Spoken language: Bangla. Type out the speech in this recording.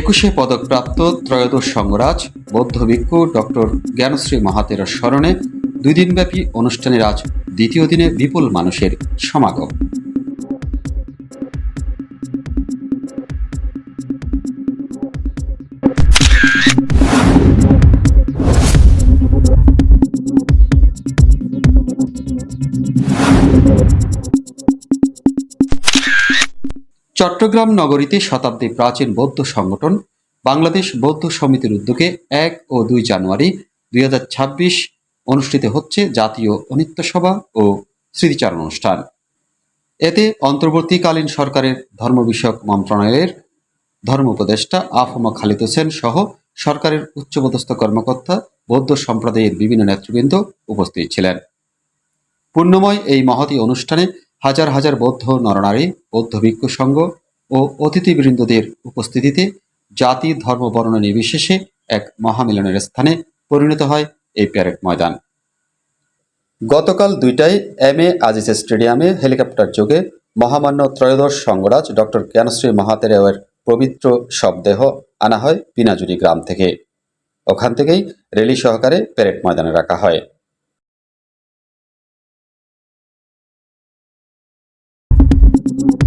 একুশে পদকপ্রাপ্ত ত্রয়োদশ সংগরাজ, বৌদ্ধ ভিক্ষু ডক্টর জ্ঞানশ্রী মাহাতের স্মরণে দুই দিনব্যাপী অনুষ্ঠানের আজ দ্বিতীয় দিনে বিপুল মানুষের সমাগম। চট্টগ্রাম নগরীতে শতাব্দী প্রাচীন বৌদ্ধ সংগঠন বাংলাদেশ বৌদ্ধ সমিতির উদ্যোগে এক ও দুই জানুয়ারি দুই হাজার ছাব্বিশ অনুষ্ঠিত হচ্ছে জাতীয় অনিত্য সভা ও স্মৃতিচারণ অনুষ্ঠান। এতে অন্তর্বর্তীকালীন সরকারের ধর্ম বিষয়ক মন্ত্রণালয়ের ধর্ম উপদেষ্টা আফমা খালিদ হোসেন সহ সরকারের উচ্চপদস্থ কর্মকর্তা বৌদ্ধ সম্প্রদায়ের বিভিন্ন নেতৃবৃন্দ উপস্থিত ছিলেন। পূর্ণময় এই মহতী অনুষ্ঠানে হাজার হাজার বৌদ্ধ নরনারী, বৌদ্ধ ভিক্ষু সংঘ ও অতিথিবৃন্দদের উপস্থিতিতে জাতি, ধর্ম, বর্ণ নির্বিশেষে এক মহামিলনের স্থানে পরিণত হয় এই প্যারেড ময়দান। গতকাল দুইটায় এম এ আজিজ স্টেডিয়ামে হেলিকপ্টার যোগে মহামান্য ত্রয়োদশ সংগরাজ ডক্টর জ্ঞানশ্রী মহাতেরের পবিত্র শবদেহ আনা হয় পিনাজুরি গ্রাম থেকে। ওখান থেকেই রেলি সহকারে প্যারেড ময়দানে রাখা হয়। you